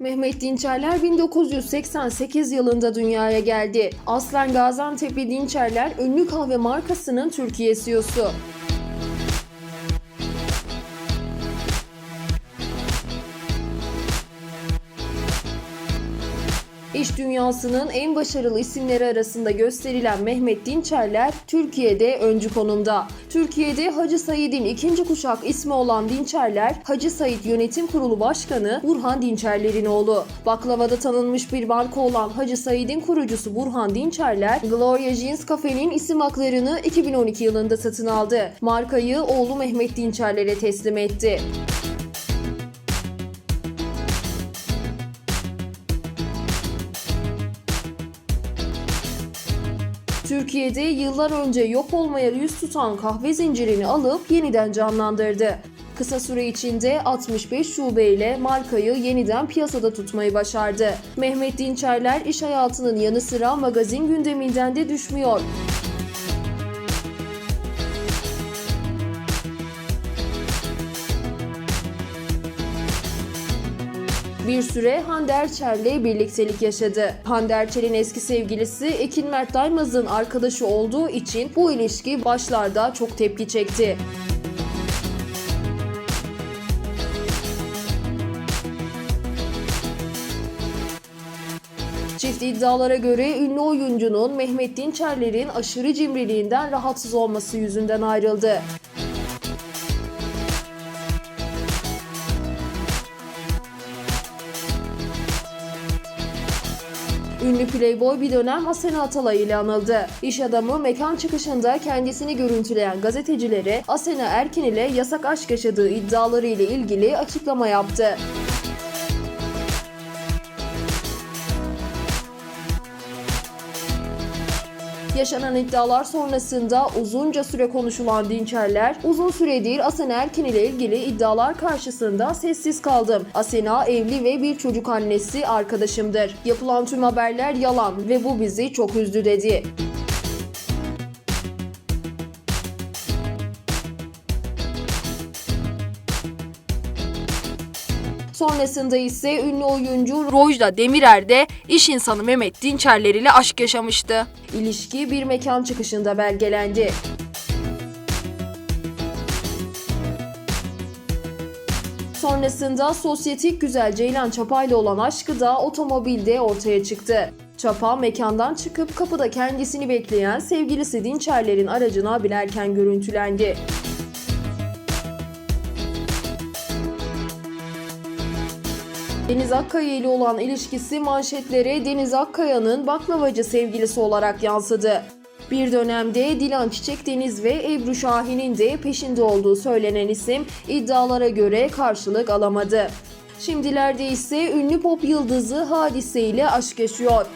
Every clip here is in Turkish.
Mehmet Dinçerler 1988 yılında dünyaya geldi. Aslen Gaziantep'li Dinçerler ünlü kahve markasının Türkiye CEO'su. İş dünyasının en başarılı isimleri arasında gösterilen Mehmet Dinçerler Türkiye'de öncü konumda. Türkiye'de Hacı Said'in ikinci kuşak ismi olan Dinçerler, Hacı Said Yönetim Kurulu Başkanı Burhan Dinçerler'in oğlu. Baklavada tanınmış bir marka olan Hacı Said'in kurucusu Burhan Dinçerler, Gloria Jeans Cafe'nin isim haklarını 2012 yılında satın aldı. Markayı oğlu Mehmet Dinçerler'e teslim etti. Türkiye'de yıllar önce yok olmaya yüz tutan kahve zincirini alıp yeniden canlandırdı. Kısa süre içinde 65 şubeyle markayı yeniden piyasada tutmayı başardı. Mehmet Dinçerler iş hayatının yanı sıra magazin gündeminden de düşmüyor. Bir süre Hande Erçel'le birliktelik yaşadı. Hande Erçel'in eski sevgilisi Ekin Mert Daymaz'ın arkadaşı olduğu için bu ilişki başlarda çok tepki çekti. Çift iddialara göre ünlü oyuncunun Mehmet Dinçerler'in aşırı cimriliğinden rahatsız olması yüzünden ayrıldı. Ünlü playboy bir dönem Asena Atalay ile anıldı. İş adamı mekan çıkışında kendisini görüntüleyen gazetecilere Asena Erkin ile yasak aşk yaşadığı iddiaları ile ilgili açıklama yaptı. Yaşanan iddialar sonrasında uzunca süre konuşulan Dinçerler, uzun süredir Asena Erkin ile ilgili iddialar karşısında sessiz kaldım. Asena evli ve bir çocuk annesi arkadaşımdır. Yapılan tüm haberler yalan ve bu bizi çok üzdü dedi. Sonrasında ise ünlü oyuncu Rojda Demirer de iş insanı Mehmet Dinçerler ile aşk yaşamıştı. İlişki bir mekan çıkışında belgelendi. Sonrasında sosyetik güzel Ceylan Çapa ile olan aşkı da otomobilde ortaya çıktı. Çapa mekandan çıkıp kapıda kendisini bekleyen sevgilisi Dinçerler'in aracına binerken görüntülendi. Deniz Akkaya ile olan ilişkisi manşetlere Deniz Akkaya'nın baklavacı sevgilisi olarak yansıdı. Bir dönemde Dilan Çiçek Deniz ve Ebru Şahin'in de peşinde olduğu söylenen isim iddialara göre karşılık alamadı. Şimdilerde ise ünlü pop yıldızı Hadise ile aşk yaşıyor.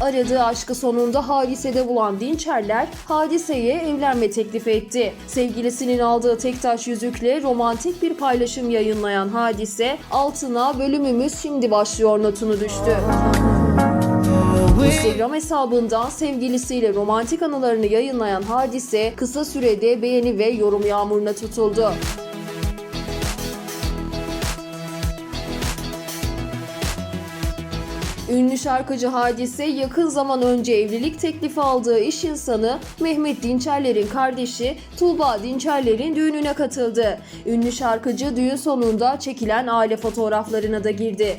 Aradığı aşkı sonunda Hadise'de bulan Dinçerler, Hadise'ye evlenme teklifi etti. Sevgilisinin aldığı tek taş yüzükle romantik bir paylaşım yayınlayan Hadise, altına bölümümüz şimdi başlıyor notunu düştü. Instagram hesabından sevgilisiyle romantik anılarını yayınlayan Hadise, kısa sürede beğeni ve yorum yağmuruna tutuldu. Ünlü şarkıcı Hadise yakın zaman önce evlilik teklifi aldığı iş insanı Mehmet Dinçerler'in kardeşi Tuğba Dinçerler'in düğününe katıldı. Ünlü şarkıcı düğün sonunda çekilen aile fotoğraflarına da girdi.